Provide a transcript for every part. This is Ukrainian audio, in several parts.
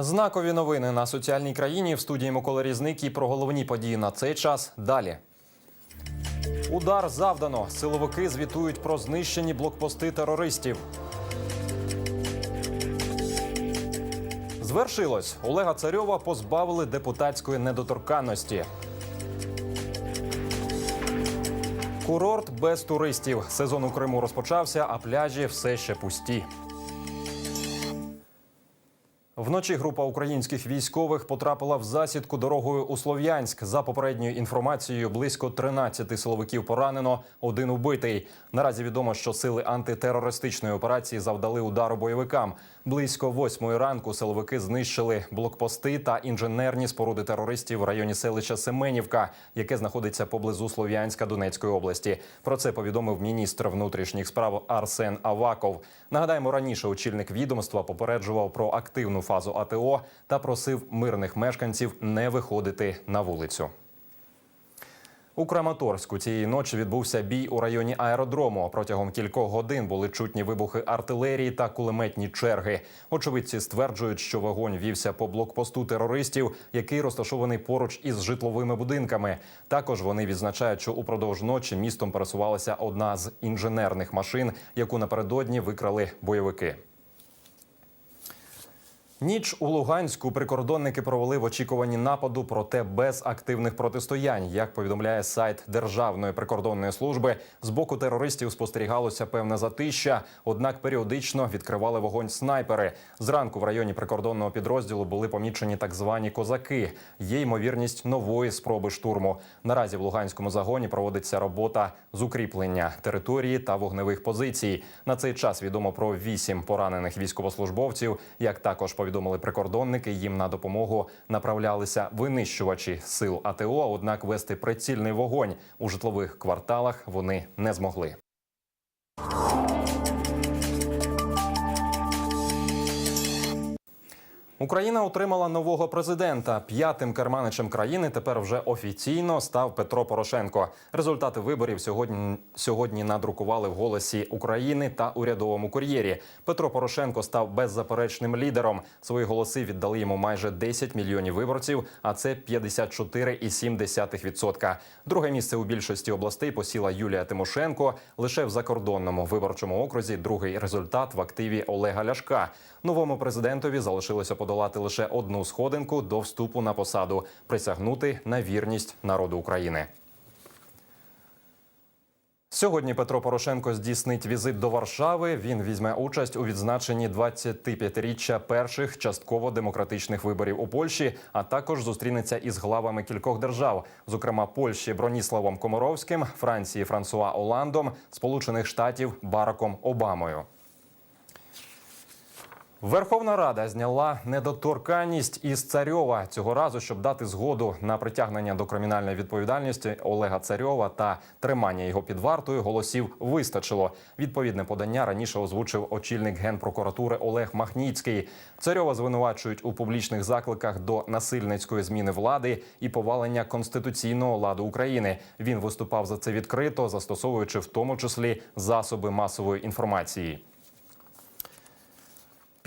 Знакові новини на соціальній країні в студії Микола Різник і про головні події на цей час далі. Удар завдано. Силовики звітують про знищені блокпости терористів. Звершилось. Олега Царьова позбавили депутатської недоторканності. Курорт без туристів. Сезон у Криму розпочався, а пляжі все ще пусті. Вночі група українських військових потрапила в засідку дорогою у Слов'янськ. За попередньою інформацією, близько 13 силовиків поранено, один убитий. Наразі відомо, що сили антитерористичної операції завдали удару бойовикам. Близько восьмої ранку силовики знищили блокпости та інженерні споруди терористів в районі селища Семенівка, яке знаходиться поблизу Слов'янська Донецької області. Про це повідомив міністр внутрішніх справ Арсен Аваков. Нагадаємо, раніше очільник відомства попереджував про активну фазу АТО та просив мирних мешканців не виходити на вулицю. У Краматорську цієї ночі відбувся бій у районі аеродрому. Протягом кількох годин були чутні вибухи артилерії та кулеметні черги. Очевидці стверджують, що вогонь вівся по блокпосту терористів, який розташований поруч із житловими будинками. Також вони відзначають, що упродовж ночі містом пересувалася одна з інженерних машин, яку напередодні викрали бойовики. Ніч у Луганську прикордонники провели в очікуванні нападу, проте без активних протистоянь. Як повідомляє сайт Державної прикордонної служби, з боку терористів спостерігалося певне затища, однак періодично відкривали вогонь снайпери. Зранку в районі прикордонного підрозділу були помічені так звані козаки. Є ймовірність нової спроби штурму. Наразі в Луганському загоні проводиться робота з укріплення території та вогневих позицій. На цей час відомо про вісім поранених військовослужбовців. Як також повідомили прикордонники, їм на допомогу направлялися винищувачі сил АТО. Однак вести прицільний вогонь у житлових кварталах вони не змогли. Україна отримала нового президента. П'ятим керманичем країни тепер вже офіційно став Петро Порошенко. Результати виборів сьогодні сьогодні надрукували в голосі України та урядовому кур'єрі. Петро Порошенко став беззаперечним лідером. Свої голоси віддали йому майже 10 мільйонів виборців, а це 54,7%. Друге місце у більшості областей посіла Юлія Тимошенко. Лише в закордонному виборчому окрузі другий результат в активі Олега Ляшка. Новому президентові залишилося подолати лише одну сходинку до вступу на посаду присягнути на вірність народу України. Сьогодні Петро Порошенко здійснить візит до Варшави. Він візьме участь у відзначенні 25-річчя перших частково демократичних виборів у Польщі, а також зустрінеться із главами кількох держав, зокрема Польщі Броніславом Комаровським, Франції Франсуа Оландом, Сполучених Штатів Бараком Обамою. Верховна Рада зняла недоторканність із царьова цього разу, щоб дати згоду на притягнення до кримінальної відповідальності Олега Царьова та тримання його під вартою. Голосів вистачило. Відповідне подання раніше озвучив очільник генпрокуратури Олег Махніцький. Царьова звинувачують у публічних закликах до насильницької зміни влади і повалення конституційного ладу України. Він виступав за це відкрито, застосовуючи в тому числі засоби масової інформації.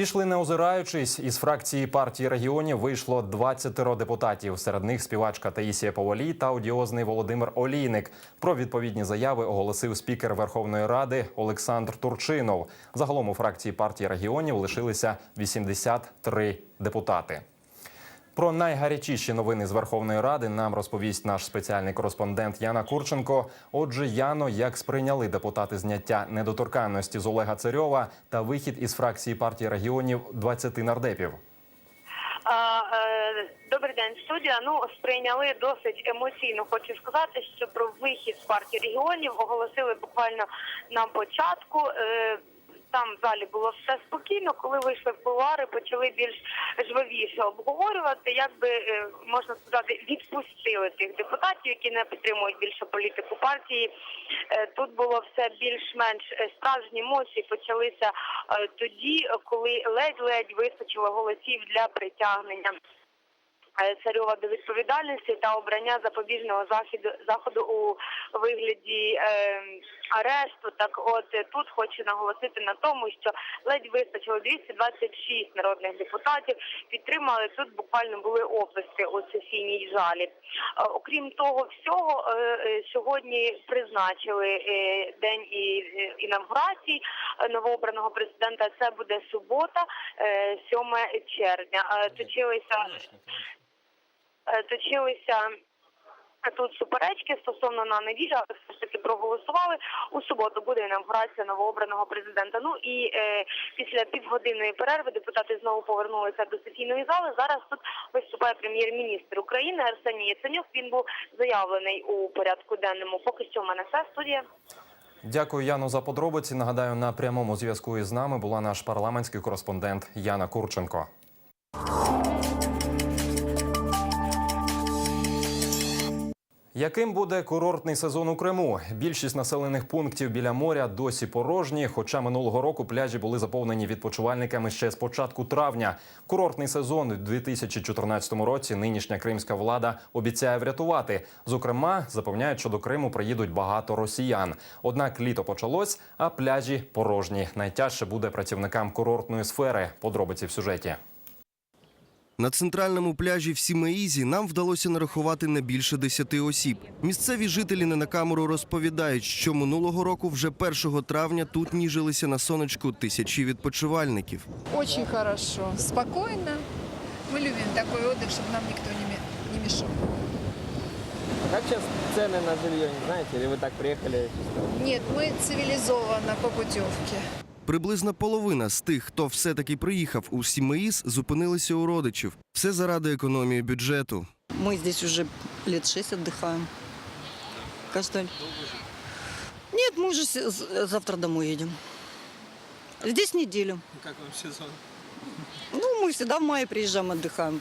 Пішли не озираючись, із фракції партії регіонів вийшло 20 депутатів. Серед них співачка Таїсія Повалій та одіозний Володимир Олійник. Про відповідні заяви оголосив спікер Верховної Ради Олександр Турчинов. Загалом у фракції партії регіонів лишилися 83 депутати. Про найгарячіші новини з Верховної Ради нам розповість наш спеціальний кореспондент Яна Курченко. Отже, Яно, як сприйняли депутати зняття недоторканності з Олега Царьова та вихід із фракції партії регіонів 20 нардепів. Е, Добрий день, студія. Ну сприйняли досить емоційно. Хочу сказати, що про вихід з партії регіонів оголосили буквально на початку. Там в залі було все спокійно. Коли вийшли в кулуари, почали більш жвавіше обговорювати. Як би е, можна сказати, відпустили тих депутатів, які не підтримують більше політику партії. Е, Тут було все більш-менш е, справжні емоції почалися тоді, коли ледь-ледь вистачило голосів для притягнення Царьова до відповідальності та обрання запобіжного заходу заходу у вигляді е, арешту. Так, от тут хочу наголосити на тому, що ледь вистачило 226 народних депутатів. Підтримали тут буквально були оплески у сесійній залі. Е, Окрім того всього, е, е, сьогодні призначили е, день і е, інавгурації новообраного президента. Це буде субота, е, 7 червня. Точилися точилися тут суперечки стосовно на неділю, але все ж таки проголосували. У суботу буде інавгурація новообраного президента. Ну і е, після півгодинної перерви депутати знову повернулися до сесійної зали. Зараз тут виступає прем'єр-міністр України Арсеній Яценюк. Він був заявлений у порядку денному. Поки що в мене все студія. Дякую, Яно, за подробиці. Нагадаю, на прямому зв'язку із нами була наш парламентський кореспондент Яна Курченко. Яким буде курортний сезон у Криму? Більшість населених пунктів біля моря досі порожні. Хоча минулого року пляжі були заповнені відпочивальниками ще з початку травня. Курортний сезон у 2014 році нинішня кримська влада обіцяє врятувати. Зокрема, запевняють, що до Криму приїдуть багато росіян. Однак літо почалось, а пляжі порожні. Найтяжче буде працівникам курортної сфери. Подробиці в сюжеті. На центральному пляжі в Сімеїзі нам вдалося нарахувати не більше десяти осіб. Місцеві жителі не на камеру розповідають, що минулого року вже 1 травня тут ніжилися на сонечку тисячі відпочивальників. Очень хорошо, спокойно. Мы любим такой отдых, чтобы нам никто не ме- не мешал. Как сейчас цены на жилье, не знаете? Или вы так приехали чисто? Нет, мы цивилизованно по путевке. Приблизно половина з тих, хто все-таки приїхав у Сімеїз, зупинилися у родичів. Все заради економії бюджету. Мы здесь уже лет шесть отдыхаем. Каждый... Нет, мы уже с- с- завтра домой едем. Здесь неделю. Как вам сезон? Ну, мы всегда в мае приезжаем, отдыхаем.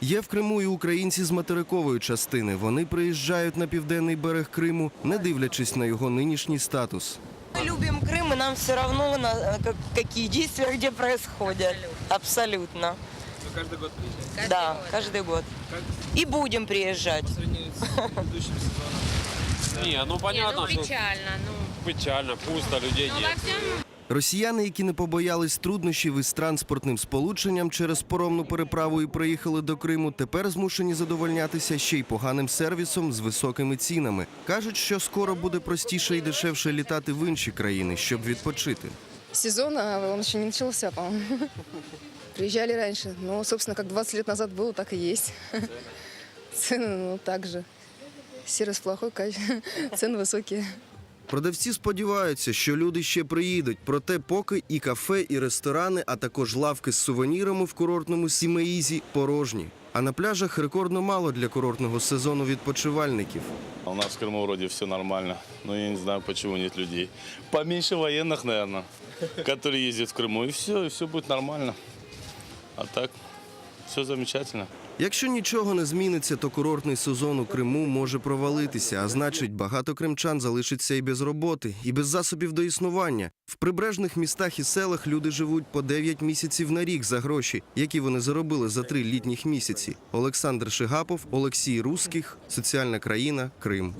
Є в Криму і українці з материкової частини. Вони приїжджають на південний берег Криму, не дивлячись на його нинішній статус. Мы любим Крым, и нам все равно, на, как- какие действия где происходят. Абсолютно. Вы каждый год приезжаете? да, каждый год. И будем приезжать. По сравнению с предыдущим сезоном. Не, ну понятно, ну, что печально, ну. печально, пусто, людей Ну, нет. во всем Росіяни, які не побоялись труднощів із транспортним сполученням через поромну переправу і приїхали до Криму, тепер змушені задовольнятися ще й поганим сервісом з високими цінами. кажуть, що скоро буде простіше і дешевше літати в інші країни, щоб відпочити. Сезон, а он еще не начался, по-моему. Приезжали раньше. Ну, собственно, как 20 лет назад было, так и есть. Цены, ну, так же. Сервис плохой, каче- цены высокие. Продавці сподіваються, що люди ще приїдуть. Проте, поки і кафе, і ресторани, а також лавки з сувенірами в курортному Сімеїзі порожні. А на пляжах рекордно мало для курортного сезону відпочивальників. А У нас в Крыму вроде все нормально, но я не знаю, почему нет людей. Поменьше военных, наверное, которые ездят в Крыму, и все, и все будет нормально. А так, все замечательно. Якщо нічого не зміниться, то курортний сезон у Криму може провалитися, а значить, багато кримчан залишиться і без роботи, і без засобів до існування. В прибережних містах і селах люди живуть по 9 місяців на рік за гроші, які вони заробили за три літніх місяці. Олександр Шигапов, Олексій Русських, Соціальна країна, Крим.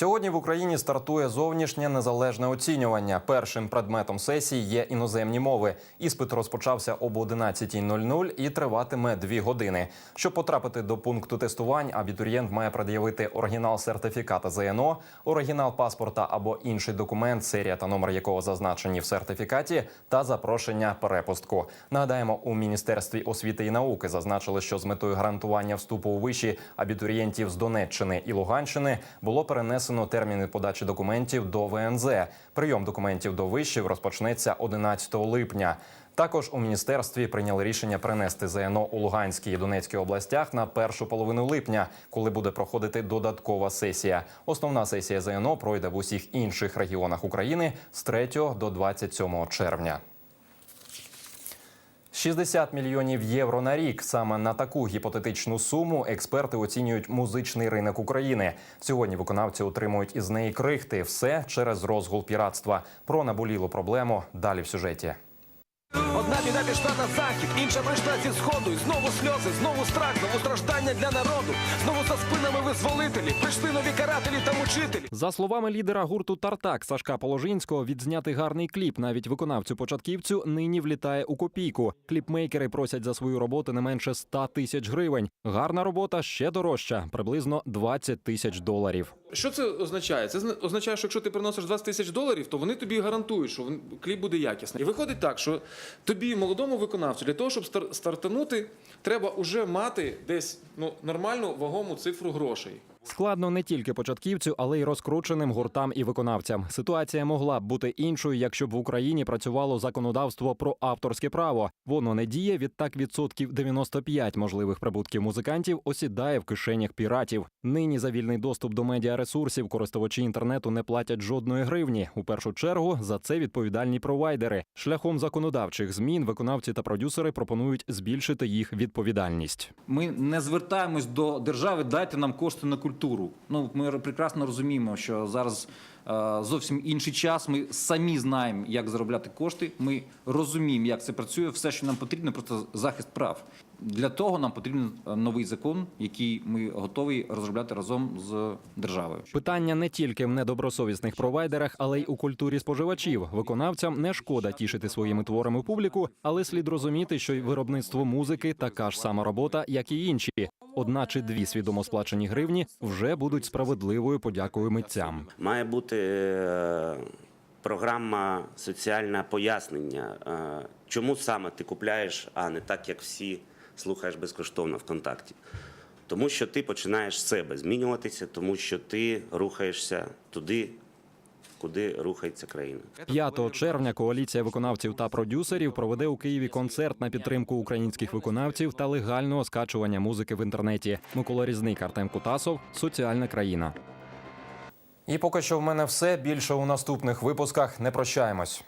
Сьогодні в Україні стартує зовнішнє незалежне оцінювання. Першим предметом сесії є іноземні мови. Іспит розпочався об 11.00 і триватиме дві години. Щоб потрапити до пункту тестувань, абітурієнт має пред'явити оригінал сертифіката ЗНО, оригінал паспорта або інший документ, серія та номер якого зазначені в сертифікаті, та запрошення перепустку. Нагадаємо, у міністерстві освіти і науки зазначили, що з метою гарантування вступу у виші абітурієнтів з Донеччини і Луганщини було перенесено терміни подачі документів до ВНЗ. Прийом документів до вишів розпочнеться 11 липня. Також у міністерстві прийняли рішення перенести ЗНО у Луганській і Донецькій областях на першу половину липня, коли буде проходити додаткова сесія. Основна сесія ЗНО пройде в усіх інших регіонах України з 3 до 27 червня. 60 мільйонів євро на рік. Саме на таку гіпотетичну суму експерти оцінюють музичний ринок України. Сьогодні виконавці отримують із неї крихти. Все через розгул піратства. Про наболілу проблему далі в сюжеті. Одна біда пішла на захід, інша прийшла зі сходу. І знову сльози, знову страх, знову страждання для народу. Знову за спинами визволителі. Прийшли нові карателі та мучителі. За словами лідера гурту Тартак Сашка Положинського, відзняти гарний кліп навіть виконавцю початківцю нині влітає у копійку. Кліпмейкери просять за свою роботу не менше 100 тисяч гривень. Гарна робота ще дорожча, приблизно 20 тисяч доларів. Що це означає? Це зна- означає, що якщо ти приносиш 20 тисяч доларів, то вони тобі гарантують, що кліп буде якісний. І виходить так, що тобі, молодому виконавцю, для того, щоб стар- стартанути, треба вже мати десь ну, нормальну вагому цифру грошей. Складно не тільки початківцю, але й розкрученим гуртам і виконавцям. Ситуація могла б бути іншою, якщо б в Україні працювало законодавство про авторське право. Воно не діє. Відтак відсотків 95 можливих прибутків музикантів осідає в кишенях піратів. Нині за вільний доступ до медіаресурсів користувачі інтернету не платять жодної гривні. У першу чергу за це відповідальні провайдери. Шляхом законодавчих змін виконавці та продюсери пропонують збільшити їх відповідальність. Ми не звертаємось до держави, дайте нам кошти на культуру. Ну ми прекрасно розуміємо, що зараз е, зовсім інший час. Ми самі знаємо, як заробляти кошти. Ми розуміємо, як це працює. Все, що нам потрібно, просто захист прав. Для того нам потрібен е, новий закон, який ми готові розробляти разом з державою. Питання не тільки в недобросовісних провайдерах, але й у культурі споживачів. Виконавцям не шкода тішити своїми творами публіку, але слід розуміти, що й виробництво музики така ж сама робота, як і інші. Одна чи дві свідомо сплачені гривні вже будуть справедливою подякою митцям. Має бути е, програма соціальне пояснення, е, чому саме ти купляєш, а не так, як всі слухаєш безкоштовно ВКонтакті. Тому що ти починаєш з себе змінюватися, тому що ти рухаєшся туди, куди рухається країна. 5 червня коаліція виконавців та продюсерів проведе у Києві концерт на підтримку українських виконавців та легального скачування музики в інтернеті. Микола Різник, Артем Кутасов, соціальна країна. І поки що в мене все більше у наступних випусках. Не прощаємось.